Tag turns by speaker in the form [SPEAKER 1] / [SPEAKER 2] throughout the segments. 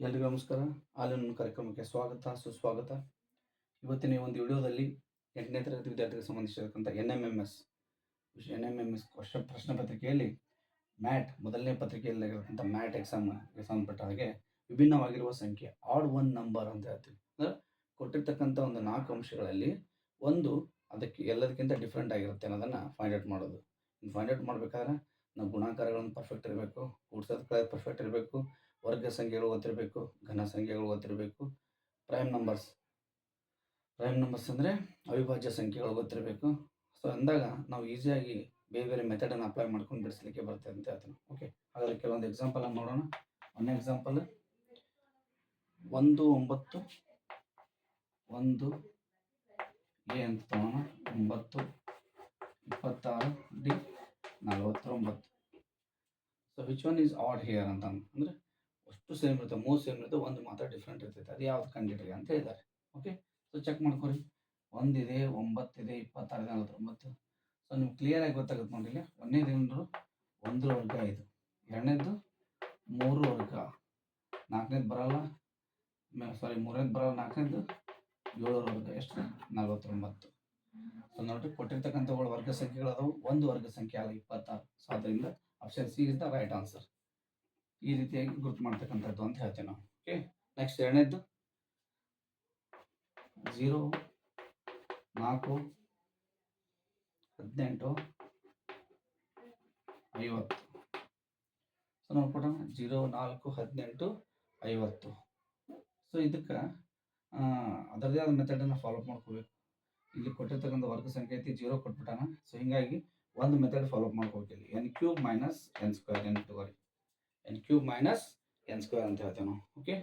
[SPEAKER 1] ಎಲ್ರಿಗೂ ನಮಸ್ಕಾರ. ಆಲಿನ ಕಾರ್ಯಕ್ರಮಕ್ಕೆ ಸ್ವಾಗತ, ಸುಸ್ವಾಗತ. ಇವತ್ತಿನ ಈ ಒಂದು ವಿಡಿಯೋದಲ್ಲಿ ಎಂಟನೇ ತರಗತಿ ವಿದ್ಯಾರ್ಥಿಗಳಿಗೆ ಸಂಬಂಧಿಸಿರತಕ್ಕಂಥ N M M S N M M S question ಪ್ರಶ್ನೆ ಪತ್ರಿಕೆಯಲ್ಲಿ ಮ್ಯಾಟ್, ಮೊದಲನೇ ಪತ್ರಿಕೆಯಲ್ಲಿರತಕ್ಕಂಥ ಮ್ಯಾಟ್ ಎಕ್ಸಾಮ್ಗೆ ಸಂಬಂಧಪಟ್ಟ ಹಾಗೆ ವಿಭಿನ್ನವಾಗಿರುವ ಸಂಖ್ಯೆ ಆಡ್ ಒನ್ ನಂಬರ್ ಅಂತ ಹೇಳ್ತೀವಿ. ಅಂದರೆ ಕೊಟ್ಟಿರ್ತಕ್ಕಂಥ ಒಂದು ನಾಲ್ಕು ಅಂಶಗಳಲ್ಲಿ ಒಂದು ಅದಕ್ಕೆ ಎಲ್ಲದಕ್ಕಿಂತ ಡಿಫ್ರೆಂಟ್ ಆಗಿರುತ್ತೆ ಅನ್ನೋದನ್ನು ಫೈಂಡ್ ಔಟ್ ಮಾಡೋದು. ಫೈಂಡ್ ಔಟ್ ಮಾಡಬೇಕಾದ್ರೆ ನಾವು ಗುಣಾಕಾರಗಳನ್ನು ಪರ್ಫೆಕ್ಟ್ ಇರಬೇಕು ಕೂಡ್ಸೋದು ಪರ್ಫೆಕ್ಟ್ ಇರಬೇಕು ಸಂಖ್ಯೆಗಳು ಗೊತ್ತಿರಬೇಕು ಘನ ಸಂಖ್ಯೆಗಳು ಗೊತ್ತಿರಬೇಕು ಪ್ರೈಮ್ ನಂಬರ್ಸ್ ಪ್ರೈಮ್ ನಂಬರ್ಸ್ ಅಂದರೆ ಅವಿಭಾಜ್ಯ ಸಂಖ್ಯೆಗಳು ಗೊತ್ತಿರಬೇಕು ಸೊ ಅಂದಾಗ ನಾವು ಈಸಿಯಾಗಿ ಬೇರೆ ಬೇರೆ ಮೆಥಡನ್ನು ಅಪ್ಲೈ ಮಾಡ್ಕೊಂಡು ಬಿಡಿಸ್ಲಿಕ್ಕೆ ಬರ್ತದೆ ಅಂತ ಹೇಳ್ತೀನಿ ಓಕೆ ಹಾಗಾದರೆ ಕೆಲವೊಂದು ಎಕ್ಸಾಂಪಲ್ ಅನ್ನು ನೋಡೋಣ. ಒಂದು ಎಕ್ಸಾಂಪಲ್ ಒಂದು, ಒಂಬತ್ತು, ಒಂದು, ಎ ಅಂತ ತಗೋಣ. ಒಂಬತ್ತು, ಇಪ್ಪತ್ತಾರು, ಡಿ, ನಲವತ್ತೊಂಬತ್ತು. So which one is odd here ಅಂತ ಅಂದರೆ ಸೇಮ್ ಇರುತ್ತೆ ಮೂರು ಸೇಮ್ ಇರುತ್ತೆ, ಒಂದು ಮಾತ್ರ ಡಿಫ್ರೆಂಟ್ ಇರ್ತೈತೆ. ಅದು ಯಾವ್ದು ಕಂಡಿಡ್ರಿ ಅಂತ ಹೇಳಿದ್ದಾರೆ ಓಕೆ ಸೊ ಚೆಕ್ ಮಾಡ್ಕೊರಿ. ಒಂದಿದೆ, ಒಂಬತ್ತಿದೆ, ಇಪ್ಪತ್ತಾರು ನಲವತ್ತೊಂಬತ್ತು. ಸೊ ನಿಮ್ಗೆ ಕ್ಲಿಯರಾಗಿ ಗೊತ್ತಾಗುತ್ತೆ ನೋಡಿ ಇಲ್ಲಿ. ಒಂದೇ ಏನಂದ್ರು ಒಂದ್ರ ವರ್ಗ ಐದು. ಎರಡನೇದು? ಮೂರು ವರ್ಗ. ನಾಲ್ಕನೇದು ಬರಲ್ಲ. ಸಾರಿ ಮೂರನೇದು ಬರಲ್ಲ, ನಾಲ್ಕನೇದು? ಏಳರ ವರ್ಗ. ಎಷ್ಟು ನಲವತ್ತೊಂಬತ್ತು. ಸೊ ನೋಡ್ರಿ ಕೊಟ್ಟಿರ್ತಕ್ಕಂಥ ವರ್ಗ ಸಂಖ್ಯೆಗಳು ಒಂದು ವರ್ಗ ಸಂಖ್ಯೆ ಅಲ್ಲ, ಇಪ್ಪತ್ತಾರು. ಸೊ ಅದರಿಂದ option C is the right answer ಈ ರೀತಿಯಾಗಿ ಗುರುತು ಮಾಡ್ತಕ್ಕಂಥದ್ದು ಅಂತ ಹೇಳ್ತೇವೆ ನಾವು. ಓಕೆ ನೆಕ್ಸ್ಟ್ ಎರಡನೇದ್ದು. ಝೀರೋ ನಾಲ್ಕು, ಹದಿನೆಂಟು, ಐವತ್ತು. ಸೊ ನೋಡ್ಕೊಡೋಣ ಜೀರೋ, ನಾಲ್ಕು, ಹದಿನೆಂಟು, ಐವತ್ತು. ಸೊ ಇದಕ್ಕೆ ಅದರದೇ ಆದ ಮೆಥಡನ್ನು ಫಾಲೋ ಮಾಡ್ಕೋಬೇಕು. ಇಲ್ಲಿ ಕೊಟ್ಟಿರ್ತಕ್ಕಂಥ ವರ್ಗ ಸಂಖ್ಯೆ ಐತಿ, ಜೀರೋ ಕೊಟ್ಬಿಟ್ಟಾನ. ಸೊ ಹಿಂಗಾಗಿ, ಒಂದು ಮೆಥಡ್ ಫಾಲೋ ಮಾಡ್ಕೋಬೇಕು ಇಲ್ಲಿ N cube minus N square N ತಗೋರಿ N cube minus N square ಅಂತ ಹೇಳ್ತೇವೆ ನಾವು. Okay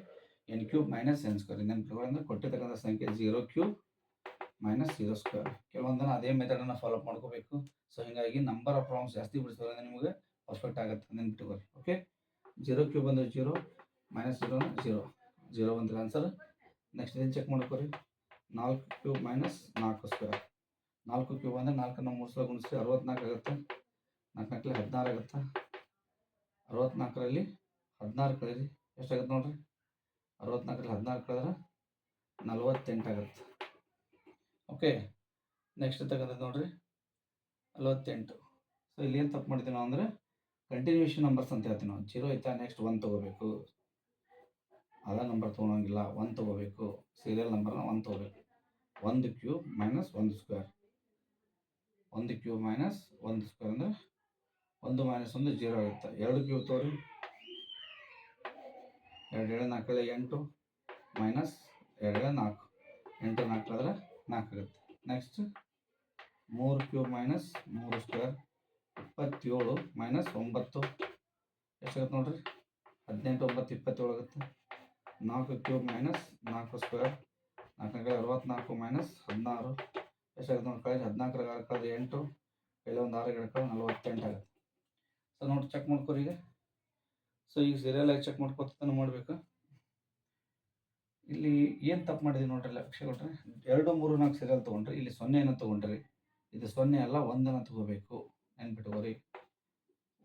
[SPEAKER 1] N cube minus N square ನೆನಪಿಟ್ಕೊಳ್ಳಿ ಕೊಟ್ಟಿರ್ತಕ್ಕಂಥ ಸಂಖ್ಯೆ zero cube minus zero square ಕೆಲವೊಂದನ್ನು ಅದೇ ಮೆಥಡನ್ನು ಫಾಲೋ ಮಾಡ್ಕೋಬೇಕು. ಸೊ ಹಿಂಗಾಗಿ ನಂಬರ್ ಆಫ್ ಪ್ರಾಬ್ಲಮ್ಸ್ ಜಾಸ್ತಿ ಬಿಡಿಸೋದ್ರಿಂದ ನಿಮಗೆ ಪರ್ಫೆಕ್ಟ್ ಆಗುತ್ತೆ. ನೆನ್ಪಿಟ್ಕೊಳ್ಳಿ ಓಕೆ ಜೀರೋ ಕ್ಯೂಬ್ ಅಂದರೆ zero minus zero zero zero ಬಂದ್ರೆ ಆನ್ಸರ್ ನೆಕ್ಸ್ಟ್ ಇದನ್ನು ಚೆಕ್ ಮಾಡ್ಕೊರಿ. ನಾಲ್ಕು ಕ್ಯೂಬ್ ಮೈನಸ್ ನಾಲ್ಕು ಸ್ಕ್ವೇರ್ ನಾಲ್ಕು ಕ್ಯೂಬ್ ಅಂದರೆ ನಾಲ್ಕನ್ನು ಮೂರು ಸಲ ಗುಣಿಸಿ ಅರವತ್ನಾಲ್ಕು ಆಗುತ್ತೆ. ನಾಲ್ಕು ನಾಲ್ಕಲ್ಲಿ ಹದಿನಾರು ಆಗುತ್ತೆ. ಅರವತ್ನಾಲ್ಕರಲ್ಲಿ ಹದಿನಾರು ಕಳೀರಿ ಎಷ್ಟಾಗತ್ತೆ ನೋಡ್ರಿ? ಅರವತ್ನಾಲ್ಕರಲ್ಲಿ ಹದಿನಾರು ಕಳೆದ್ರೆ ನಲ್ವತ್ತೆಂಟು ಆಗುತ್ತೆ. ಓಕೆ ನೆಕ್ಸ್ಟ್ ತಗೊಂಡದ್ದು ನೋಡ್ರಿ. ನಲವತ್ತೆಂಟು. ಸೊ ಇಲ್ಲಿ ಏನು ತಪ್ಪು ಮಾಡಿದ್ದೀವಿ ನಾವು ಅಂದರೆ ಕಂಟಿನ್ಯೂಷನ್ ನಂಬರ್ಸ್ ಅಂತ ಹೇಳ್ತೀವಿ ನಾವು. ಜೀರೋ ಐತಾ ನೆಕ್ಸ್ಟ್ ಒನ್ ತೊಗೋಬೇಕು. ಅದ ನಂಬರ್ ತೊಗೊಳಂಗಿಲ್ಲ ಒನ್ ತೊಗೋಬೇಕು. ಸೀರಿಯಲ್ ನಂಬರ್ನ ಒನ್ ತೊಗೋಬೇಕು. ಒಂದು ಕ್ಯೂಬ್ ಮೈನಸ್ ಒಂದು ಸ್ಕ್ವೇರ್ ಒಂದು ಕ್ಯೂಬ್ ಮೈನಸ್ ಒಂದು ಸ್ಕ್ವೇರ್ ಅಂದರೆ ಒಂದು ಮೈನಸ್ ಒಂದು ಜೀರೋ ಆಗುತ್ತೆ ಎರಡು ಕ್ಯೂ ತೋರಿ. ಎರಡು ಏಳು ನಾಲ್ಕಲ್ಲಿ ಎಂಟು ಮೈನಸ್ ಎರಡು ನಾಲ್ಕು. ಎಂಟು ನಾಲ್ಕು ಆದರೆ ನಾಲ್ಕು ಆಗುತ್ತೆ. ನೆಕ್ಸ್ಟ್ ಮೂರು ಕ್ಯೂಬ್ ಮೈನಸ್ ಮೂರು ಸ್ಕ್ವೇರ್ ಇಪ್ಪತ್ತೇಳು ಮೈನಸ್ ಒಂಬತ್ತು. ಎಷ್ಟಾಗುತ್ತೆ ನೋಡ್ರಿ? ಹದಿನೆಂಟು, ಒಂಬತ್ತು, ಇಪ್ಪತ್ತೇಳು ಆಗುತ್ತೆ. ನಾಲ್ಕು ಕ್ಯೂಬ್ ಮೈನಸ್ ನಾಲ್ಕು ಸ್ಕ್ವೇರ್ ನಾಲ್ಕು ಅರವತ್ನಾಲ್ಕು ಮೈನಸ್ ಹದಿನಾರು. ಎಷ್ಟಾಗುತ್ತೆ ನೋಡಿ ಕಳೆದ ಹದಿನಾಲ್ಕರ ಕಳೆದ ಎಂಟು ಕೈಲಿ ಒಂದು ಆರು ಗಿಡ ಕಳೆದ ನಲವತ್ತೆಂಟು ಆಗುತ್ತೆ. ಸೊ ನೋಡಿ ಚೆಕ್ ಮಾಡ್ಕೋರಿ ಈಗ. ಸೊ ಈಗ ಸೀರಿಯಲ್ ಆಗಿ ಚೆಕ್ ಮಾಡ್ಕೋತ ಮಾಡಬೇಕು. ಇಲ್ಲಿ ಏನು ತಪ್ಪು ಮಾಡಿದ್ವಿ ನೋಡ್ರಿ ಲಕ್ಷ ಕೊಟ್ಟರೆ ಎರಡು, ಮೂರು, ನಾಲ್ಕು ಸೀರಿಯಲ್ ತೊಗೊಂಡ್ರಿ. ಇಲ್ಲಿ ಸೊನ್ನೆಯನ್ನು ತೊಗೊಂಡ್ರಿ. ಇದು ಸೊನ್ನೆ ಅಲ್ಲ, ಒಂದನ್ನು ತಗೋಬೇಕು. ನೆನ್ಪಿಟ್ಕೋರಿ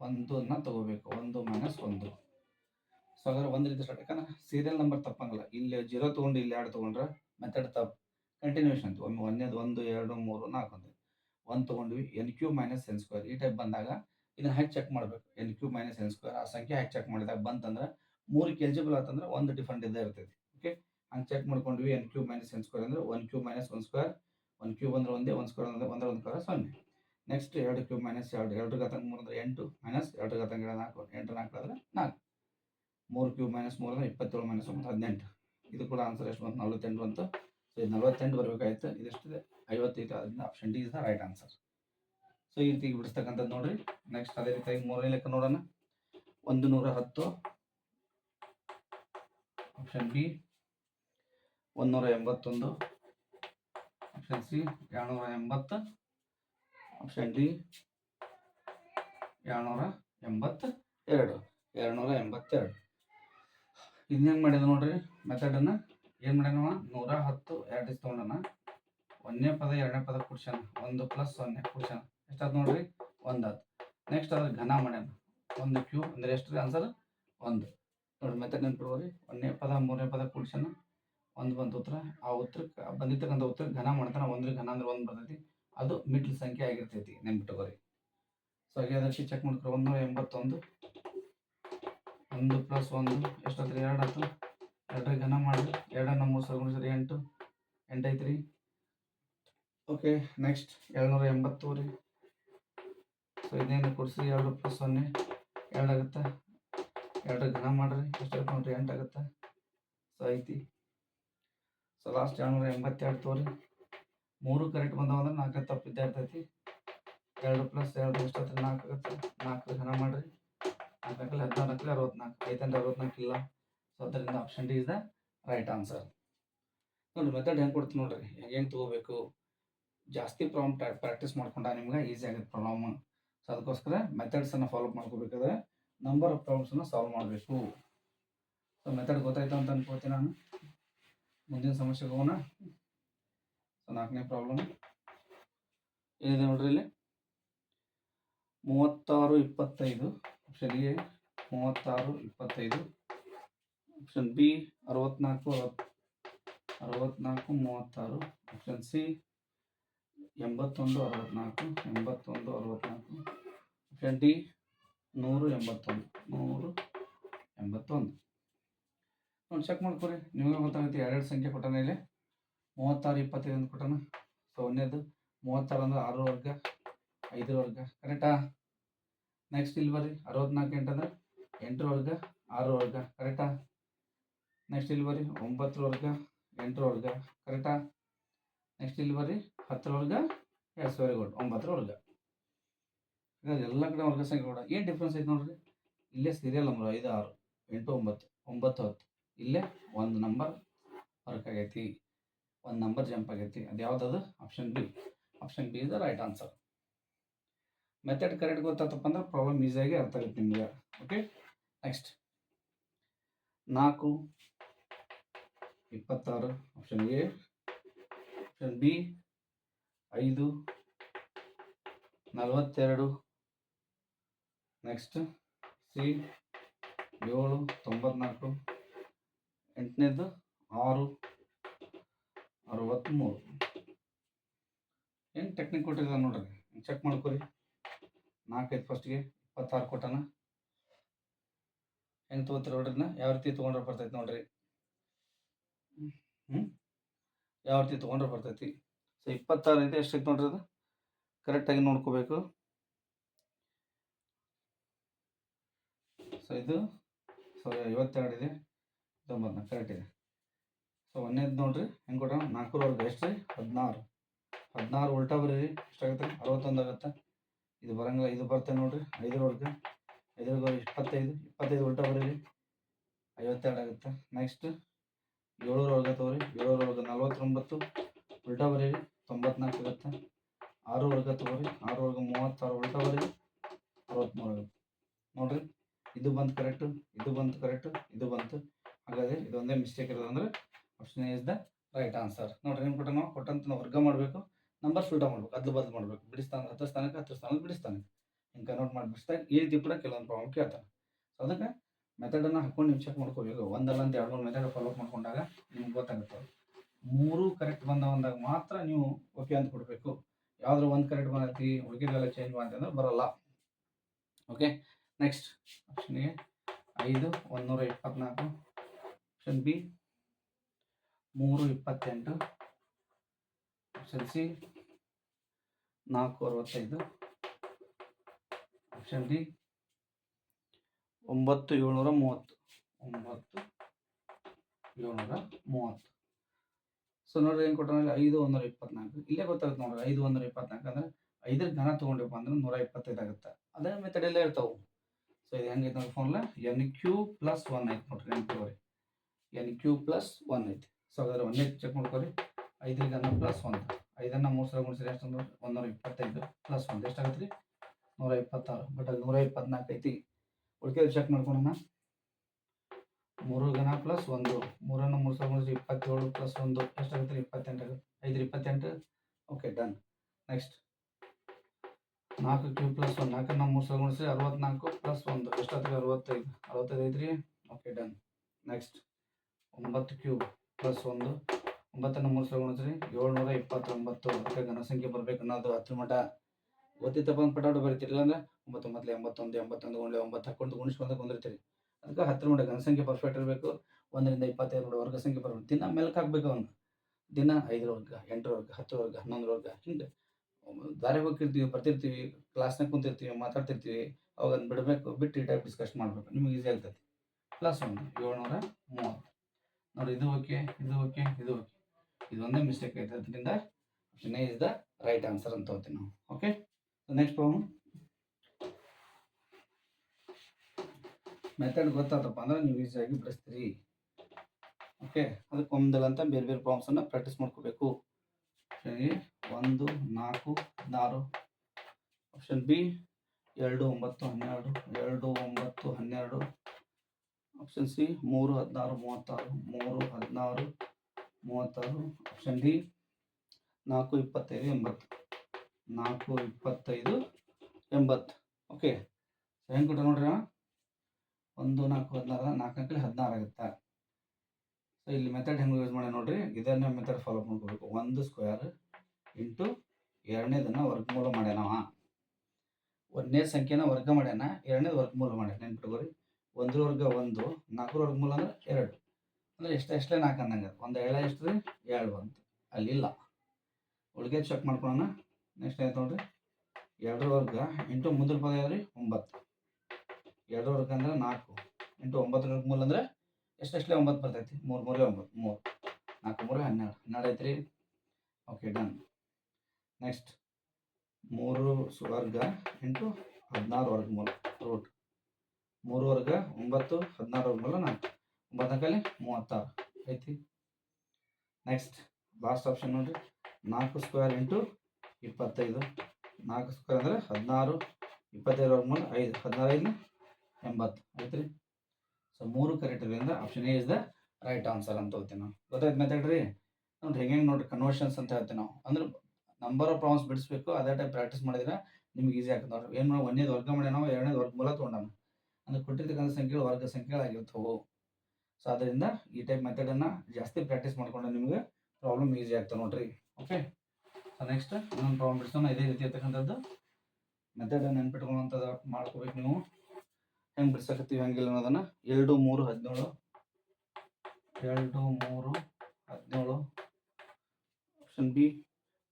[SPEAKER 1] ಒಂದನ್ನು ತಗೋಬೇಕು. ಒಂದು ಮೈನಸ್ ಒಂದು. ಸೊ ಹಾಗಾದ್ರೆ ಒಂದು ರೀತಿ ಸ್ಟಾರ್ಟ್ ಯಾಕಂದ್ರೆ ಸೀರಿಯಲ್ ನಂಬರ್ ತಪ್ಪಂಗಿಲ್ಲ. ಇಲ್ಲಿ ಜೀರೋ ತೊಗೊಂಡು, ಇಲ್ಲಿ ಎರಡು ತೊಗೊಂಡ್ರೆ ಮೆಥಡ್ ತಪ್ಪು. ಕಂಟಿನ್ಯೂಷನ್ ಅಂತ ಒಮ್ಮೆ ಒಂದೇದು ಒಂದು, ಎರಡು, ಮೂರು, ನಾಲ್ಕು ಅಂತ. ಒಂದು ತೊಗೊಂಡ್ವಿ. N cube minus N square ಈ ಟೈಪ್ ಬಂದಾಗ ಇದನ್ನ ಹೆಚ್ಚು ಚೆಕ್ ಮಾಡಬೇಕು. N cube minus N square ಆ ಸಂಖ್ಯೆ ಹೆಚ್ಚು ಚೆಕ್ ಮಾಡಿದಾಗ ಬಂತಂದ್ರೆ ಮೂರಕ್ಕೆ ಎಲಿಜಿಬಲ್ ಆತಂದ್ರೆ ಒಂದು ಡಿಫ್ರೆಂಟ್ ಇದ್ದೇ ಇರ್ತೈತಿ. ಓಕೆ ಹಂಗೆ ಚೆಕ್ ಮಾಡ್ಕೊಂಡ್ವಿ N cube minus N square ಅಂದ್ರೆ one cube minus one square, one cube ಅಂದ್ರೆ ಒಂದೇ ಒಂದು ಸ್ಕ್ವೇರ್ ಅಂದ್ರೆ ಒಂದರ ಒಂದು ಸ್ಕ್ವೇರ್ ಸೊನ್ನೆ. ನೆಕ್ಸ್ಟ್ ಎರಡು ಕ್ಯೂ ಮೈನಸ್ ಎರಡು ಎರಡು ಘಾತಂಕ ಮೂರು ಅಂದ್ರೆ ಎಂಟು ಮೈನಸ್ ಎರಡು ಘಾತಂಕ ನಾಲ್ಕು, ಎಂಟು ನಾಲ್ಕು ಆದರೆ ನಾಲ್ಕು. ಮೂರು ಕ್ಯೂಬ್ ಮೈನಸ್ ಮೂರು ಅಂದ್ರೆ ಇಪ್ಪತ್ತೇಳು ಮೈನಸ್ ಒಂಬತ್ತು, ಹದಿನೆಂಟು. ಇದು ಕೂಡ ಆನ್ಸರ್ ಎಷ್ಟು ಬಂತು? ನಲ್ವತ್ತೆಂಟು ಬಂತು. ಸೊ ಇದು ನಲ್ವತ್ತೆಂಟು ಬರಬೇಕಾಯ್ತು. ಇದೆಷ್ಟಿದೆ. ಐವತ್ತೈದು, ಅದರಿಂದ option D is the right answer so ಈ ರೀತಿ ಬಿಡಿಸ್ತಕ್ಕಂಥದ್ದು ನೋಡ್ರಿ. ನೆಕ್ಸ್ಟ್ ಅದೇ ರೀತಿಯಾಗಿ ಮೂರನೇ ಲೆಕ್ಕ ನೋಡೋಣ. ಒಂದು ನೂರ ಹತ್ತು. ಆಪ್ಷನ್ ಬಿ ಒಂದೂರ ಎಂಬತ್ತೊಂದು. ಆಪ್ಷನ್ ಸಿ ಎರಡುನೂರ ಎಂಬತ್ತು. ಆಪ್ಷನ್ ಡಿ ಎರಡುನೂರ ಎಂಬತ್ತ. ಎರಡು, ಎರಡುನೂರ ಎಂಬತ್ತೆರಡು. ಇನ್ನೇನು ಮಾಡಿದ ನೋಡ್ರಿ? ಮೆಥಡನ್ನು ಏನು ಮಾಡ್ಯಾನವ? ನೂರ ಹತ್ತು, ಎರಡು ತೊಗೊಂಡನ ಒಂದನೇ ಪದ, ಎರಡನೇ ಪದ ಕುಡ್ಸ್ಯಾನ. ಒಂದು ಪ್ಲಸ್ ಸೊನ್ನೆ ಕುಡ್ಸ್ಯಾನ. ಎಷ್ಟಾದ್ ನೋಡ್ರಿ? ಒಂದಾತ್. ನೆಕ್ಸ್ಟ್ ಅದ್ರ ಘನ ಮಾಡ್ಯಾನ ಒಂದು ಕ್ಯೂ ಅಂದ್ರೆ ಎಷ್ಟು ಆನ್ಸರ್ ಒಂದು. ನೋಡಿ ಮೆಥಡ್ ನೆನ್ಪಿಡ್ಬೋರಿ ಒಂದನೇ ಪದ, ಮೂರನೇ ಪದ ಕೂಡ್ಸನ ಒಂದು ಬಂತು ಉತ್ತರ. ಆ ಉತ್ತರಕ್ಕೆ ಬಂದಿರ್ತಕ್ಕಂಥ ಉತ್ತರ ಘನ ಮಾಡ್ತಾನೆ ಒಂದ್ರ, ಘನ ಅಂದ್ರೆ ಒಂದು ಬರ್ತೈತಿ. ಅದು ಮಿಟ್ಲ್ ಸಂಖ್ಯೆ ಆಗಿರ್ತೈತಿ ನೆನ್ಪಿಟ್ಕೋರಿ ಸೊ ಹಾಗೆ ಅದಕ್ಕೆ ಚೆಕ್ ಮಾಡ್ಕೊರಿ ಒಂದೂರ ಎಂಬತ್ತೊಂದು. ಒಂದು ಪ್ಲಸ್ ಒಂದು. ಎಷ್ಟಾತ್ರಿ? ಎರಡು ಆಯ್ತು ಎರಡರ ಘನ ಮಾಡಿ ಎರಡನ್ನ ಮೂರು ಸಾವಿರ ಗುಣಿಸಿರಿ ಎಂಟು. ಎಂಟು ಐತ್ರಿ ಓಕೆ ನೆಕ್ಸ್ಟ್ ಏಳ್ನೂರ ಎಂಬತ್ತು ರೀ ಸೊ ಇದೇನು ಕೊಡಿಸಿ? ಎರಡು ಪ್ಲಸ್ ಸೊನ್ನೆ ಎರಡು ಆಗುತ್ತೆ. ಎರಡು ಘನ ಮಾಡಿರಿ. ಎಷ್ಟು ನೋಡ್ರಿ? ಎಂಟು ಆಗುತ್ತೆ. ಸೊ ಐತಿ. ಸೊ ಲಾಸ್ಟ್ ಏಳ್ನೂರ ಎಂಬತ್ತೆರಡು ತೋರಿ. ಮೂರು ಕರೆಕ್ಟ್ ಬಂದವಂದ್ರೆ ನಾಲ್ಕು ತಪ್ಪಿದ್ದೆ ಇರ್ತೈತಿ ಎರಡು ಪ್ಲಸ್ ಎರಡು ಎಷ್ಟಾಗ್ತದೆ ನಾಲ್ಕು ಆಗುತ್ತೆ. ನಾಲ್ಕು ಘನ ಮಾಡಿರಿ. ನಾಲ್ಕು ಹದಿನಾಲ್ಕಲ್ಲಿ ಅರವತ್ನಾಲ್ಕು. ಐದಂದ್ರೆ ಅರವತ್ನಾಲ್ಕು ಇಲ್ಲ. ಸೊ ಅದರಿಂದ option D is the right answer ನೋಡಿ ಮೆಥಡ್ ಹೆಂಗೆ ಕೊಡ್ತೀನಿ ನೋಡ್ರಿ? ಹೆಂಗೆ ತೊಗೋಬೇಕು? ಜಾಸ್ತಿ ಪ್ರಾಬ್ಲಮ್ ಪ್ರಾಕ್ಟೀಸ್ ಮಾಡ್ಕೊಂಡ ನಿಮ್ಗೆ ಈಸಿ ಆಗುತ್ತೆ ಪ್ರಾಬ್ಲಮ್ ಅದಕ್ಕೋಸ್ಕರ ಮೆಥಡ್ಸನ್ನು ಫಾಲೋ ಮಾಡ್ಕೋಬೇಕಾದ್ರೆ ನಂಬರ್ ಆಫ್ ಪ್ರಾಬ್ಲಮ್ಸನ್ನು ಸಾಲ್ವ್ ಮಾಡಬೇಕು. ಸೊ ಮೆಥಡ್ ಗೊತ್ತಾಯ್ತು ಅಂತ ಅನ್ಕೋತೀನಿ ನಾನು. ಮುಂದಿನ ಸಮಸ್ಯೆಗೆ ಹೋಗೋಣ. ಸೊ ನಾಲ್ಕನೇ ಪ್ರಾಬ್ಲಮ್ ಏನಿದೆ ನೋಡ್ರಿ ಇಲ್ಲಿ? ಮೂವತ್ತಾರು ಇಪ್ಪತ್ತೈದು. ಆಪ್ಷನ್ ಎ ಮೂವತ್ತಾರು ಇಪ್ಪತ್ತೈದು. ಆಪ್ಷನ್ ಬಿ ಅರವತ್ನಾಲ್ಕು ಅರವತ್ ಅರವತ್ನಾಲ್ಕು, ಮೂವತ್ತಾರು. ಆಪ್ಷನ್ ಸಿ ಎಂಬತ್ತೊಂದು, ಅರವತ್ನಾಲ್ಕು ಎಂಬತ್ತೊಂದು, ಅರವತ್ನಾಲ್ಕು. ಡಿ ನೂರು ಎಂಬತ್ತೊಂದು. ನೂರು ಎಂಬತ್ತೊಂದು. ಒಂದು ಚೆಕ್ ಮಾಡ್ಕೊರಿ. ನಿಮಗೆ ಗೊತ್ತಾಗುತ್ತೆ, ಎರಡೆರಡು ಸಂಖ್ಯೆ ಕೊಟ್ಟಾನ ಇಲ್ಲಿ. ಮೂವತ್ತಾರು, ಇಪ್ಪತ್ತೈದು ಕೊಟ್ಟಾನ. ಸೊ ಒಂದೇದು. ಮೂವತ್ತಾರು ಅಂದ್ರೆ ಆರು ವರ್ಗ ಐದರ ವರ್ಗ. ಕರೆಕ್ಟಾ ನೆಕ್ಸ್ಟ್ ಇಲ್ಲಿ ಬರ್ರಿ. ಅರವತ್ನಾಲ್ಕು ಎಂಟಂದ್ರೆ ಎಂಟರ ವರ್ಗ, ಆರು ವರ್ಗ. ಕರೆಕ್ಟಾ ನೆಕ್ಸ್ಟ್ ಇಲ್ಲಿ ಬರ್ರಿ. ಒಂಬತ್ತರ ವರ್ಗ ಎಂಟರ ವರ್ಗ. ಕರೆಕ್ಟಾ ನೆಕ್ಸ್ಟ್ ಇಲ್ಲಿ ಬರ್ರಿ. ಹತ್ತರ ವರ್ಗ, ಎರಡು ಸಾವಿರ ಗುಡ್. ಒಂಬತ್ತರ ವರ್ಗ. ಎಲ್ಲ ಕಡೆ ವರ್ಗ ಸಂಖ್ಯೆ ಕೂಡ. ಏನು ಡಿಫ್ರೆನ್ಸ್ ಐತೆ ನೋಡ್ರಿ? ಇಲ್ಲೇ ಸೀರಿಯಲ್ ನಂಬರ್ ಐದು ಆರು ಎಂಟು, ಒಂಬತ್ತು ಒಂಬತ್ತು, ಹತ್ತು. ಇಲ್ಲೇ ಒಂದು ನಂಬರ್ ವರ್ಕ್ ಆಗೈತಿ, ಒಂದು ನಂಬರ್ ಜಂಪ್ ಆಗೈತಿ. ಅದು ಯಾವುದದು? Option B option B is the right answer method correct ಗೊತ್ತಾತಪ್ಪ ಅಂದ್ರೆ ಪ್ರಾಬ್ಲಮ್ ಈಸಿಯಾಗಿ ಅರ್ಥ ಆಗುತ್ತೆ ನಿಮಗೆ. ಓಕೆ ನೆಕ್ಸ್ಟ್ ನಾಲ್ಕು, ಇಪ್ಪತ್ತಾರು ಆಪ್ಷನ್ ಎ ಆಪ್ಷನ್ ಬಿ ಐದು, ನಲವತ್ತೆರಡು ನೆಕ್ಸ್ಟ್ ಸಿ ಏಳು, ತೊಂಬತ್ನಾಲ್ಕು, ಎಂಟನೇದು ಆರು ಅರವತ್ತ್ಮೂರು ಏನು ಟೆಕ್ನಿಕ್ ಕೊಟ್ಟಿದ್ದಾರೆ ನೋಡ್ರಿ? ಚೆಕ್ ಮಾಡ್ಕೊರಿ. ನಾಲ್ಕೈದು ಫಸ್ಟ್ಗೆ ಇಪ್ಪತ್ತಾರು ಕೊಟ್ಟಾನ. ಹೆಂಗೆ ತೊಗೋತೀರಿ ನೋಡ್ರಿನ ಯಾವ ರೀತಿ ತೊಗೊಂಡ್ರೆ ಬರ್ತೈತಿ ನೋಡ್ರಿ. ಹ್ಞೂ ಯಾವ ರೀತಿ ತೊಗೊಂಡ್ರೆ ಬರ್ತೈತಿ? ಸೊ ಇಪ್ಪತ್ತಾರು ಇದೆ ಎಷ್ಟೈತೆ ನೋಡ್ರಿ ಅದು? ಕರೆಕ್ಟಾಗಿ ನೋಡ್ಕೋಬೇಕು. ಸೊ ಇದು ಸೊ ಐವತ್ತೆರಡು ಇದೆ. ತೊಂಬತ್ನಾಲ್ಕು ಕರೆಕ್ಟ್ ಇದೆ. ಸೊ ಒಂದೇದು ನೋಡ್ರಿ, ಹೆಂಗೆ ಕೊಟ್ಟ ನಾಲ್ಕೂರವರೆಗೆ ಎಷ್ಟು ರೀ, ಹದಿನಾರು. ಹದಿನಾರು ಉಲ್ಟಾ ಬರೀರಿ ಎಷ್ಟಾಗುತ್ತೆ ಅರವತ್ತೊಂದು ಆಗುತ್ತೆ. ಇದು ಬರಂಗಿಲ್ಲ, ಇದು ಬರ್ತೇವೆ ನೋಡ್ರಿ ಐದರವರೆಗೆ ಐದರವರೆಗೆ ಇಪ್ಪತ್ತೈದು ಇಪ್ಪತ್ತೈದು ಉಲ್ಟಾ ಬರೀರಿ, ಐವತ್ತೆರಡು ಆಗುತ್ತೆ. ನೆಕ್ಸ್ಟ್ ಏಳೂರವರೆಗೆ ತಗೋರಿ ಏಳೂರವರೆಗೆ ನಲ್ವತ್ತೊಂಬತ್ತು, ಉಲ್ಟಾ ಬರೀರಿ, ತೊಂಬತ್ನಾಲ್ಕು ಆಗುತ್ತೆ. ಆರು ವರ್ಗ ತಗೋರಿ, ಆರು ವರ್ಗ ಮೂವತ್ತಾರು ಉಲ್ಟಾ ಬರೀರಿ ಅರವತ್ತ್ಮೂರು ಆಗುತ್ತೆ. ನೋಡ್ರಿ ಇದು ಬಂತು ಕರೆಕ್ಟು ಇದು ಬಂತು ಕರೆಕ್ಟು ಇದು ಬಂತು. ಹಾಗಾದ್ರೆ ಇದೊಂದೇ mistake ಇರೋದಂದ್ರೆ option is the right answer ನೋಡ್ರಿ ಏನು ಕೊಟ್ಟ ನಾವು ಕೊಟ್ಟಂತ ನಾವು ವರ್ಗ ಮಾಡಬೇಕು ನಂಬರ್ ಉಲ್ಟಾ ಮಾಡ್ಬೇಕು, ಅದ್ಲು ಬದ್ಲು ಮಾಡಬೇಕು. ಬಿಡಿಸ್ತಾನೆ ಹತ್ತು ಸ್ಥಾನಕ್ಕೆ ಹತ್ತು ಸ್ಥಾನಕ್ಕೆ ಬಿಡಿಸ್ತಾನೆ. ಹಿಂಗೆ ಕನ್ವರ್ಟ್ ಮಾಡಿ ಬಿಡಿಸ್ದಾಗ ಈ ರೀತಿ ಕೂಡ ಕೆಲವೊಂದು ಪ್ರಾಬ್ಲಮ್ ಕೇಳ್ತಾನೆ ಸೊ ಅದಕ್ಕೆ ಮೆಥಡನ್ನು ಹಾಕೊಂಡು ನೀವು ಚೆಕ್ ಮಾಡ್ಕೋಬೇಕು ಒಂದಲ್ಲ ಅಂತ ಎರಡು ಮೂರು ಮೆಥಡ್ ಫಾಲೋ ಮಾಡ್ಕೊಂಡಾಗ ನಿಮ್ಗೆ ಗೊತ್ತಾಗುತ್ತೆ. ಮೂರು ಕರೆಕ್ಟ್ ಬಂದ ಬಂದವಂದಾಗ ಮಾತ್ರ ನೀವು ಓಕೆ ಅಂತ ಕೊಡಬೇಕು. ಯಾವ್ದಾರು ಒಂದು ಕರೆಕ್ಟ್ ಬಂದೈತಿ ಉಳಿಕೆಲ್ಲ ಚೇಂಜ್ ಮಾಡ್ತಂದ್ರೆ ಬರಲ್ಲ. ಓಕೆ ನೆಕ್ಸ್ಟ್ ಆಪ್ಷನ್ ಎ ಐದು, ಒಂದೂರ ಇಪ್ಪತ್ನಾಲ್ಕು. ಆಪ್ಷನ್ ಬಿ ಮೂರು, ಇಪ್ಪತ್ತೆಂಟು. ಆಪ್ಷನ್ ಸಿ ನಾಲ್ಕು, ಅರವತ್ತೈದು. ಆಪ್ಷನ್ ಡಿ ಒಂಬತ್ತು, ಏಳ್ನೂರ ಮೂವತ್ತು. ಒಂಬತ್ತು, ಏಳ್ನೂರ ಮೂವತ್ತು. ಸೊ ನೋಡ್ರಿ ಏನು ಕೊಟ್ಟರೆ ಐದು, ಒಂದೂರ ಇಪ್ಪತ್ನಾಲ್ಕು. ಇಲ್ಲೇ ಗೊತ್ತಾಗುತ್ತೆ ನೋಡ್ರಿ, ಐದು, ಒಂದೂರ ಇಪ್ಪತ್ನಾಲ್ಕು ಅಂದರೆ ಐದರ ಘನ ತೊಗೊಂಡಿಪ್ಪ ಅಂದ್ರೆ ನೂರ ಇಪ್ಪತ್ತೈದು ಆಗುತ್ತೆ. ಅದೇ ಮೆಥಡ್ ಎಲ್ಲ ಇರ್ತಾವೆ. ಸೊ ಇದು ಹೆಂಗೈತೆ ನೋಡಿ ಫೋನ್ಲ ಎನ್ ಕ್ಯೂ ಪ್ಲಸ್ ಒನ್ ಐತೆ ನೋಡ್ರಿ ನೆನ್ಪಿವ್ರಿ ಎನ್ ಕ್ಯೂ ಪ್ಲಸ್ ಒನ್ ಐತಿ. ಸೊ ಅದರ ಒಂದೇ ಚೆಕ್ ಮಾಡ್ಕೊರಿ. ಐದರ ಘನ ಪ್ಲಸ್ ಒಂದು ಐದನ್ನ ಮೂರು ಸಲ ಗುಣಿಸಿದ್ರೆ ಎಷ್ಟು ಅಂದ್ರೆ? ಒಂದೂರ ಇಪ್ಪತ್ತೈದು ಪ್ಲಸ್ ಒಂದು. ಎಷ್ಟಾಗತ್ತೆ ರೀ ನೂರ ಇಪ್ಪತ್ತಾರು ಬಟ್ ಅದು ನೂರ ಇಪ್ಪತ್ನಾಲ್ಕು ಐತಿ. ಉಳ್ಕೆದು ಚೆಕ್ ಮಾಡ್ಕೊಳೋಣ. ಮೂರು ಗಣ ಪ್ಲಸ್ ಒಂದು. ಮೂರನ್ನು ಮೂರು ಸಲ ಗುಣಿಸಿ ಇಪ್ಪತ್ತೇಳು ಪ್ಲಸ್ ಒಂದು. ಎಷ್ಟಾಗುತ್ತೆ ರೀ ಇಪ್ಪತ್ತೆಂಟು ಆಗುತ್ತೆ. ಐದು ಇಪ್ಪತ್ತೆಂಟು. ಓಕೆ ಡನ್ ಪ್ಲಸ್ ಒಂದು ನಾಲ್ಕನ್ನು ಮೂರು ಸಲ ಗುಣಿಸಿ ಅರವತ್ನಾಲ್ಕು ಪ್ಲಸ್ ಒಂದು. ಎಷ್ಟಾಗ್ತದೆ ಅರವತ್ತೈದು. ಅರವತ್ತೈದು ಐತ್ರಿ? ಓಕೆ ಡನ್ ನೆಕ್ಸ್ಟ್ ಒಂಬತ್ತು ಕ್ಯೂಬ್ ಪ್ಲಸ್ ಒಂದು. ಒಂಬತ್ತನ್ನು ಮೂರು ಸಲ ಗುಣಿಸ್ರಿ. ಏಳ್ನೂರ ಇಪ್ಪತ್ತೊಂಬತ್ತು. ಅದಕ್ಕೆ ಘನಸಂಖ್ಯೆ ಬರಬೇಕು ಅನ್ನೋದು ಹತ್ತು ಮಠ ಗೊತ್ತಿತ್ತಪ್ಪ ಒಂದು ಪಟಾಟ ಅಂದ್ರೆ ಒಂಬತ್ತೊಂಬತ್ತಲೆ ಎಂಬತ್ತೊಂದು ಎಂಬತ್ತೊಂದು ಗುಂಡ್ಲೆ ಒಂಬತ್ತು ಹಾಕೊಂಡು ಗುಣಿಸ್ಕೊಂತ ಬಂದಿರ್ತೀರಿ. ಅದಕ್ಕೆ ಹತ್ರ ಮಟ ಘನಸಂಖ್ಯೆ ಪರ್ಫೆಕ್ಟ್ ಇರಬೇಕು. ಒಂದರಿಂದ ಇಪ್ಪತ್ತೈದು ವರ್ಗ ಸಂಖ್ಯೆ ಬರಬೇಕು. ದಿನ ಮೆಲ್ಕ್ ಹಾಕ್ಬೇಕು ಅವನು. ದಿನ ಐದರ ವರ್ಗ, ಎಂಟರ ವರ್ಗ, ಹತ್ತರ ವರ್ಗ, ಹನ್ನೊಂದರ ವರ್ಗ, ಹಿಂಗೆ. ದಾರಿ ಹೋಗಿರ್ತೀವಿ ಬರ್ತಿರ್ತೀವಿ ಕ್ಲಾಸ್ನಾಗ ಕುಂತಿರ್ತೀವಿ, ಮಾತಾಡ್ತಿರ್ತೀವಿ, ಅವಾಗ ಅದನ್ನ ಬಿಡಬೇಕು, ಬಿಟ್ಟು ಟೈಪ್ ಡಿಸ್ಕಸ್ ಮಾಡಬೇಕು. ನಿಮಗೆ ಈಸಿ ಆಗ್ತೈತಿ ಪ್ಲಸ್ ಒಂದು ಏಳ್ನೂರ ಮೂವತ್ತು. ನೋಡಿ, ಇದು ಓಕೆ ಇದು ಓಕೆ ಇದು ಓಕೆ ಇದು ಒಂದೇ ಮಿಸ್ಟೇಕ್ ಐತೆ. ಅದರಿಂದ option A is the right answer ಅಂತ ಹೋಗ್ತೀವಿ ನಾವು. ಓಕೆ ನೆಕ್ಸ್ಟ್ ಪ್ರಾಬ್ಲಮ್ ಮೆಥಡ್ ಗೊತ್ತಾತಪ್ಪ ಅಂದ್ರೆ ನೀವು ಈಸಿಯಾಗಿ ಬಿಡಿಸ್ತೀರಿ ಓಕೆ ಅದಕ್ಕೆ ಒಂದಲ್ಲಂತ ಬೇರೆ ಬೇರೆ ಪ್ರಾಬ್ಲಮ್ಸನ್ನು ಪ್ರಾಕ್ಟೀಸ್ ಮಾಡ್ಕೋಬೇಕು. ಎ ಒಂದು, ನಾಲ್ಕು ಹದಿನಾರು ಆಪ್ಷನ್ ಬಿ ಎರಡು, ಒಂಬತ್ತು, ಹನ್ನೆರಡು. ಎರಡು, ಒಂಬತ್ತು, ಹನ್ನೆರಡು. ಆಪ್ಷನ್ ಸಿ ಮೂರು, ಹದಿನಾರು, ಮೂವತ್ತಾರು. ಮೂರು, ಹದಿನಾರು, ಮೂವತ್ತಾರು. ಆಪ್ಷನ್ ಡಿ ನಾಲ್ಕು, ಇಪ್ಪತ್ತೈದು, ಎಂಬತ್ತು. ನಾಲ್ಕು, ಇಪ್ಪತ್ತೈದು, ಎಂಬತ್ತು. ಓಕೆ ಹೆಂಗೆ ಕೊಟ್ಟ ನೋಡ್ರಿ? ಒಂದು, ನಾಲ್ಕು, ಹದಿನಾರು ನಾಲ್ಕು ಹದಿನಾರು ಆಗುತ್ತೆ. ಸೊ ಇಲ್ಲಿ ಮೆಥಡ್ ಹೆಂಗೆ ಯೂಸ್ ಮಾಡಿ ನೋಡ್ರಿ. ಇದನ್ನೇ ಮೆಥಡ್ ಫಾಲೋ ಮಾಡ್ಕೋಬೇಕು. ಒಂದು ಸ್ಕ್ವೇರ್ ಇಂಟು ಎರಡನೇದನ್ನ ವರ್ಗಮೂಲ ಮಾಡ್ಯಾನವ ಒಂದನೇ ಸಂಖ್ಯೆನ ವರ್ಗ ಮಾಡ್ಯಾನ, ಎರಡನೇದು ವರ್ಗಮೂಲ ಮಾಡ್ಯಾನ. ನೆನ್ಪಿಟ್ಕೋರಿ ಒಂದ್ರ ವರ್ಗ ಒಂದು ನಾಲ್ಕರ ವರ್ಗಮೂಲ ಅಂದ್ರೆ ಎರಡು. ಅಂದ್ರೆ ಎಷ್ಟು ಎಷ್ಟೇ ನಾಲ್ಕು ಅಂದಂಗೆ ಒಂದು ಎಳ ಎಷ್ಟು ರೀ? ಎರಡು ಬಂತು. ಅಲ್ಲಿ ಇಲ್ಲ. ಉಳಿಗೆ ಚೆಕ್ ಮಾಡ್ಕೊಳೋಣ. ನೆಕ್ಸ್ಟ್ ಆಯ್ತು ನೋಡ್ರಿ ಎರಡರ ವರ್ಗ ಇಂಟು ಮುಂದಿನ ಪದ ಯಾವ್ದು ರೀ ಒಂಬತ್ತು. ಎರಡರ ವರ್ಗ ಅಂದ್ರೆ ನಾಲ್ಕು. ಇಂಟು ಒಂಬತ್ತರ ವರ್ಗಮೂಲ ಅಂದ್ರೆ ಎಷ್ಟೆಷ್ಟೇ ಒಂಬತ್ತು ಬರ್ತೈತಿ? ಮೂರು ಮೂರೇ ಒಂಬತ್ತು. ಮೂರು. ನಾಲ್ಕು ಮೂರೇ ಹನ್ನೆರಡು. ಹನ್ನೆರಡು ಐತ್ರಿ? ಓಕೆ ಡನ್ ನೆಕ್ಸ್ಟ್ ಮೂರು ವರ್ಗ ಇಂಟು ಹದಿನಾರು ವರ್ಗಮೂಲ ರೂಟ್ ಮೂರು ವರ್ಗ ಒಂಬತ್ತು ಹದಿನಾರು ವರ್ಗಮೂಲ ನಾಲ್ಕು. ಒಂಬತ್ತಕ್ಕಲ್ಲಿ ಮೂವತ್ತಾರು. ಐತಿ. ನೆಕ್ಸ್ಟ್ ಲಾಸ್ಟ್ ಆಪ್ಷನ್ ನೋಡ್ರಿ. ನಾಲ್ಕು ಸ್ಕ್ವೇರ್ ಇಂಟು ಇಪ್ಪತ್ತೈದು. ನಾಲ್ಕು ಸ್ಕ್ವೇರ್ ಅಂದರೆ ಹದಿನಾರು, ಇಪ್ಪತ್ತೈದು ವರ್ಗಮೂಲ ಐದು. ಹದಿನಾರೈದು ಎಂಬತ್ತು. ಐತ್ರಿ. ಸೊ ಮೂರು ಕರೆಕ್ಟ್ ಇರೋದ್ರಿಂದ option A is the right answer ಅಂತ ಹೋಗ್ತೀವಿ ನಾವು ಗೊತ್ತಾಯ್ತು ಮೆಥಡ್ ರೀ? ಹೆಂಗೆ ಹೆಂಗೆ ನೋಡ್ರಿ ಕನ್ವರ್ಷನ್ಸ್ ಅಂತ ಹೇಳ್ತೀವಿ ನಾವು. ಅಂದ್ರೆ ನಂಬರ್ ಆಫ್ ಪ್ರಾಬ್ಲಮ್ಸ್ ಬಿಡಿಸ್ಬೇಕು, ಅದೇ ಟೈಪ್ ಪ್ರಾಕ್ಟೀಸ್ ಮಾಡಿದ್ರೆ ನಿಮ್ಗೆ ಈಸಿ ಆಗ್ತದೆ ನೋಡ್ರಿ. ಏನು ಮಾಡಿ, ಒಂದೇದು ವರ್ಗ ಮಾಡಿ ನಾವು ಎರಡನೇದು ವರ್ಗ ಮೂಲ ತೊಗೊಂಡಾನ. ಅಂದ್ರೆ ಕೊಟ್ಟಿರ್ತಕ್ಕಂಥ ಸಂಖ್ಯೆಗಳು ವರ್ಗ ಸಂಖ್ಯೆಗಳಾಗಿರ್ತವೆ ಸೊ ಅದರಿಂದ ಈ ಟೈಪ್ ಮೆಥಡನ್ನು ಜಾಸ್ತಿ ಪ್ರಾಕ್ಟೀಸ್ ಮಾಡ್ಕೊಂಡ್ರೆ ನಿಮಗೆ ಪ್ರಾಬ್ಲಮ್ ಈಸಿ ಆಗ್ತದೆ ನೋಡ್ರಿ. ಓಕೆ ಸೊ ನೆಕ್ಸ್ಟ್ ಇನ್ನೊಂದು ಪ್ರಾಬ್ಲಮ್ ಬಿಡಿಸೋಣ. ಇದೇ ರೀತಿ ಇರ್ತಕ್ಕಂಥದ್ದು. ಮೆಥಡ್ ನೆನ್ಪಿಟ್ಕೊಳ್ಳುವಂಥದ್ದು ಮಾಡ್ಕೋಬೇಕು ನೀವು. ಹೆಂಗೆ ಬಿಡ್ಸಕತ್ತೀವಿ ಹಂಗಿಲ್ಲ ಅನ್ನೋದನ್ನು. ಎರಡು, ಮೂರು, ಹದಿನೇಳು. ಎರಡು, ಮೂರು, ಹದಿನೇಳು. ಆಪ್ಷನ್ ಬಿ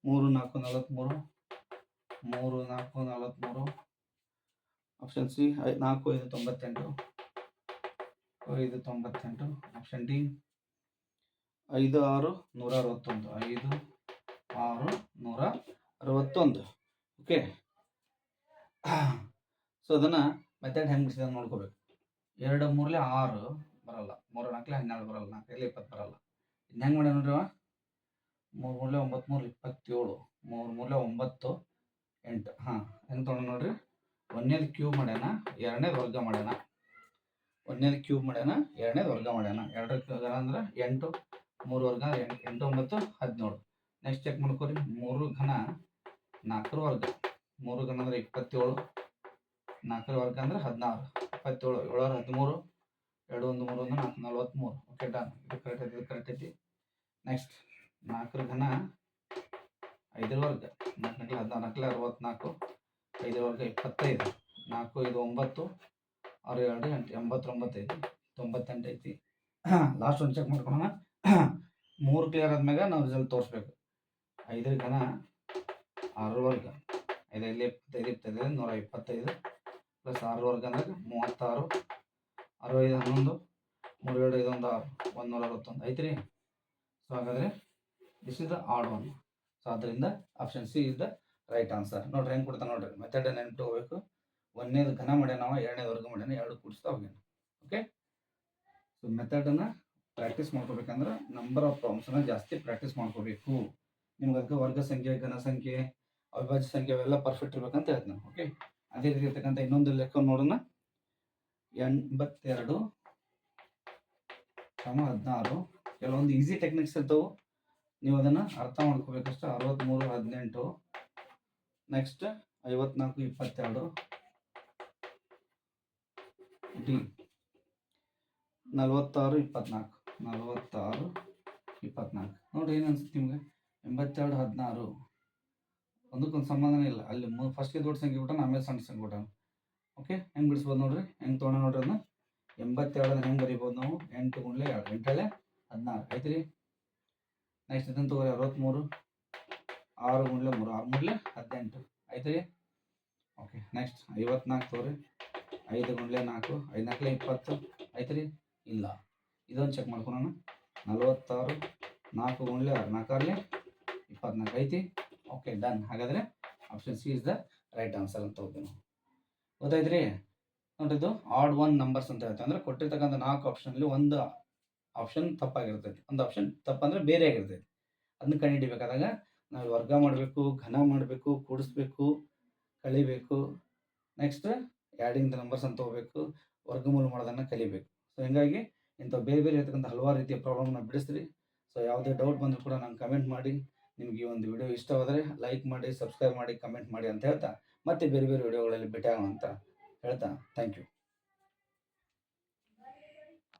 [SPEAKER 1] ಮೂರು ನಾಲ್ಕು ನಲವತ್ತ್ಮೂರು ಮೂರು ನಾಲ್ಕು ನಲವತ್ತ್ಮೂರು ಆಪ್ಷನ್ ಸಿ ನಾಲ್ಕು, ಐದು, ತೊಂಬತ್ತೆಂಟು ಐದು, ತೊಂಬತ್ತೆಂಟು ಆಪ್ಷನ್ ಡಿ ಐದು, ಆರು, ನೂರ ಅರವತ್ತೊಂದು, ಐದು, ಆರು, ನೂರ ಅರವತ್ತೊಂದು. ಓಕೆ ಸೊ ಅದನ್ನು ಮೆಥಡ್ ಹೆಂಗೆ ಬಿಡಿಸಿದ ನೋಡ್ಕೋಬೇಕು. ಎರಡು ಮೂರಲೆ ಆರು ಬರಲ್ಲ, ಮೂರು ನಾಲ್ಕಲೆ ಹನ್ನೆರಡು ಬರಲ್ಲ, ನಾಲ್ಕೈಲಿ ಇಪ್ಪತ್ತು ಬರಲ್ಲ. ಇನ್ನು ಹೆಂಗೆ ಮಾಡ್ಯಾನ ನೋಡ್ರಿ ಮೂರು ಮೂರಲೆ ಒಂಬತ್ತು ಮೂರು ಇಪ್ಪತ್ತೇಳು. ಮೂರು ಮೂರಲೆ ಒಂಬತ್ತು ಎಂಟು. ಹಾಂ, ಹೆಂಗ್ ತೊಗೊಂಡು ನೋಡ್ರಿ? ಒಂದನೇದು ಕ್ಯೂಬ್ ಮಾಡ್ಯಾನ, ಎರಡನೇದು ವರ್ಗ ಮಾಡ್ಯಾನ. ಒಂದನೇದು ಕ್ಯೂಬ್ ಮಾಡ್ಯಾನ, ಎರಡನೇದು ವರ್ಗ ಮಾಡ್ಯಾನ. ಎರಡರ ಕ್ಯೂಬ್ ಅಂದ್ರೆ ಎಂಟು, ಮೂರು ವರ್ಗ ಎಂಟು ಎಂಟು, ಒಂಬತ್ತು, ಹದಿನೇಳು. ನೆಕ್ಸ್ಟ್ ಚೆಕ್ ಮಾಡ್ಕೋರಿ. ಮೂರು ಘನ ನಾಲ್ಕರ ವರ್ಗ. ಮೂರು ಘನ ಅಂದ್ರೆ ಇಪ್ಪತ್ತೇಳು. ನಾಲ್ಕರ ವರ್ಗ ಅಂದ್ರೆ ಹದಿನಾರು. ಇಪ್ಪತ್ತೇಳು, ಏಳರ ಹದಿಮೂರು. ಎರಡು ಒಂದು ಮೂರು ಒಂದು ನಾಲ್ಕು ನಲ್ವತ್ತ್ಮೂರು ಓಕೆ ಡನ್ ಇದು ಕರೆಕ್ಟ್ ಐತಿ, ಇದು ಕರೆಕ್ಟ್ ಐತಿ. ನೆಕ್ಸ್ಟ್ ನಾಲ್ಕರ ಘನ, ಐದರ ವರ್ಗ, ನಾಲ್ಕು ನಕ್ಲೆ ಹದಿನಾರು ನಕ್ಲೆ ಅರವತ್ನಾಲ್ಕು, ಐದರ ವರ್ಗ, ಇಪ್ಪತ್ತೈದು, ನಾಲ್ಕು, ಐದು, ಒಂಬತ್ತು, ಆರು, ಎರಡು, ಎಂಟು ಎಂಬತ್ತೊಂಬತ್ತು ಐತಿ ತೊಂಬತ್ತೆಂಟು ಐತಿ. ಲಾಸ್ಟ್ ಒಂದು ಚೆಕ್ ಮಾಡ್ಕೊಳ್ಳೋಣ. ಮೂರು ಕ್ಲಿಯರ್ ಆದ್ಮ್ಯಾಗ ನಾವು ರಿಸಲ್ಟ್ ತೋರಿಸ್ಬೇಕು. ಐದರ ಘನ ಆರು ವರ್ಗ ಐದೈದು ಇಪ್ಪತ್ತೈದು ಇಪ್ಪತ್ತೈದು ನೂರ ಇಪ್ಪತ್ತೈದು ಪ್ಲಸ್ ಆರು ವರ್ಗ ಅಂದಾಗ ಮೂವತ್ತಾರು ಅರವೈದು ಹನ್ನೊಂದು, ಮೂರು, ಎರಡು ಐದೊಂದು ಆರು, ಒಂದು ನೂರ ಅರವತ್ತೊಂದು. ಐತ್ರಿ? ಸೊ ಹಾಗಾದರೆ this is the odd one so ಅದರಿಂದ option C is the right answer ನೋಡ್ರಿ ಹೆಂಗೆ ಕೊಡ್ತಾನೆ ನೋಡ್ರಿ. ಮೆಥಡ್ ನೆನ್ಪಿಟ್ಟು ಹೋಗ್ಬೇಕು. ಒಂದನೇದು ಘನ ಮಾಡ್ಯಾನ ನಾವು ಎರಡನೇದು ವರ್ಗ ಮಾಡ್ಯಾನ, ಎರಡು ಕೂಡಿಸ್ತಾ ಹೋಗ್ಯಾನ. ಓಕೆ ಸೊ ಮೆಥಡನ್ನು ಪ್ರಾಕ್ಟೀಸ್ ಮಾಡ್ಕೋಬೇಕಂದ್ರೆ ನಂಬರ್ ಆಫ್ ಪ್ರಾಬ್ಲಮ್ಸನ್ನ ಜಾಸ್ತಿ ಪ್ರಾಕ್ಟೀಸ್ ಮಾಡ್ಕೋಬೇಕು. ನಿಮ್ಗೆ ಅದಕ್ಕೆ ವರ್ಗ ಸಂಖ್ಯೆ, ಘನ ಸಂಖ್ಯೆ, ಅವಿಭಾಜ್ಯ ಸಂಖ್ಯೆ ಅವೆಲ್ಲ ಪರ್ಫೆಕ್ಟ್ ಇರ್ಬೇಕಂತ ಹೇಳ್ತೀನಿ ಓಕೆ ಅದೇ ರೀತಿ ಇರ್ತಕ್ಕಂಥ ಇನ್ನೊಂದು ಲೆಕ್ಕ ನೋಡೋಣ. ಎಂಬತ್ತೆರಡು, ಸಮ ಹದಿನಾರು. ಕೆಲವೊಂದು ಈಸಿ ಟೆಕ್ನಿಕ್ಸ್ ಇರ್ತವೆ. ನೀವು ಅದನ್ನು ಅರ್ಥ ಮಾಡ್ಕೋಬೇಕಷ್ಟೇ. ಅರವತ್ತ್ಮೂರು ಹದಿನೆಂಟು ನೆಕ್ಸ್ಟ್ ಐವತ್ನಾಲ್ಕು, ಇಪ್ಪತ್ತೆರಡು. ಡಿ ನಲವತ್ತಾರು, ಇಪ್ಪತ್ನಾಲ್ಕು. ನಲವತ್ತಾರು, ಇಪ್ಪತ್ನಾಲ್ಕು. ನೋಡಿ ಏನು ಅನ್ಸುತ್ತೆ ನಿಮಗೆ? ಎಂಬತ್ತೆರಡು, ಹದಿನಾರು. ಒಂದಕ್ಕೊಂದು ಸಂಬಂಧನೇ ಇಲ್ಲ. ಅಲ್ಲಿ ಮೂ ಫಸ್ಟ್ಗೆ ದೊಡ್ಡ ಸಂಖ್ಯೆ ಕೊಟ್ಟಾನ ಆಮೇಲೆ ಸಣ್ಣ ಸಂಖ್ಯೆ ಕೊಟ್ಟಾನ ಓಕೆ ಹೆಂಗೆ ಬಿಡಿಸ್ಬೋದು ನೋಡ್ರಿ? ಹೆಂಗೆ ತೊಗೊಂಡ ನೋಡ್ರಿ ಅದನ್ನ? ಎಂಬತ್ತೆರಡನ್ನ ಹೆಂಗೆ ಬರಿಬೋದು ನಾವು? ಎಂಟು ಗುಂಡ್ಲೆ ಎರಡು. ಎಂಟಲ್ಲೇ ಹದಿನಾರು. ಐತ್ರಿ ನೆಕ್ಸ್ಟ್ ಇದನ್ನು ತಗೋರಿ ಅರವತ್ತ್ಮೂರು ಆರು ಗುಂಡ್ಲೆ ಮೂರು ಆರು ಗುಂಡ್ಲೆ ಹದಿನೆಂಟು. ಐತ್ರಿ ಓಕೆ ನೆಕ್ಸ್ಟ್ ಐವತ್ನಾಲ್ಕು ತಗೋರಿ. ಐದು ಗುಂಡ್ಲೆ ನಾಲ್ಕು ಐದು ನಾಲ್ಕಲೆ ಇಪ್ಪತ್ತು ಐತ್ರಿ ಇಲ್ಲ. ಇದೊಂದು ಚೆಕ್ ಮಾಡ್ಕೊಳೋಣ ನಲ್ವತ್ತಾರು, ನಾಲ್ಕು ಗುಂಡ್ಲೆ ಆರು ನಾಲ್ಕಾರಲೆ ಇಪ್ಪತ್ನಾಲ್ಕು. ಐತಿ ಓಕೆ ಡನ್ ಹಾಗಾದರೆ option C is the right answer ಅಂತ ಹೋಗ್ತೀವಿ ನಾವು. ಗೊತ್ತಾಯ್ತ್ರಿ ನೋಡಿದ್ದು ಆಡ್ ಒನ್ ನಂಬರ್ಸ್ ಅಂತ ಹೇಳ್ತೀವಿ ಅಂದರೆ ಕೊಟ್ಟಿರ್ತಕ್ಕಂಥ ನಾಲ್ಕು ಆಪ್ಷನಲ್ಲಿ ಒಂದು ಆಪ್ಷನ್ ತಪ್ಪಾಗಿರ್ತೈತಿ. ಒಂದು ಆಪ್ಷನ್ ತಪ್ಪಂದ್ರೆ ಬೇರೆ ಆಗಿರ್ತೈತಿ. ಅದನ್ನ ಕಂಡುಹಿಡಿಬೇಕಾದಾಗ ನಾವು ವರ್ಗ ಮಾಡಬೇಕು, ಘನ ಮಾಡಬೇಕು, ಕೂಡಿಸ್ಬೇಕು ಕಳಿಬೇಕು ನೆಕ್ಸ್ಟ್ ಆ್ಯಡಿಂಗ್ ದ ನಂಬರ್ಸ್ ಅಂತ ಹೋಗ್ಬೇಕು ವರ್ಗಮೂಲ ಮಾಡೋದನ್ನು ಕಲಿಬೇಕು. ಸೊ ಹಿಂಗಾಗಿ ಇಂಥ ಬೇರೆ ಬೇರೆ ಇರ್ತಕ್ಕಂಥ ಹಲವಾರು ರೀತಿಯ ಪ್ರಾಬ್ಲಮ್ನ ಬಿಡಿಸ್ರಿ. ಸೊ ಯಾವುದೇ ಡೌಟ್ ಬಂದರೂ ಕೂಡ ನಂಗೆ ಕಮೆಂಟ್ ಮಾಡಿ. ನಿಮಗೆ ಈ ಒಂದು ವಿಡಿಯೋ ಇಷ್ಟವಾದರೆ ಲೈಕ್ ಮಾಡಿ ಸಬ್ಸ್ಕ್ರೈಬ್ ಮಾಡಿ ಕಮೆಂಟ್ ಮಾಡಿ ಅಂತ ಹೇಳ್ತಾ ಮತ್ತೆ ಬೇರೆ ಬೇರೆ ವಿಡಿಯೋಗಳಲ್ಲಿ ಭೇಟಿಯಾಗೋಣ ಅಂತ ಹೇಳ್ತಾ. Thank you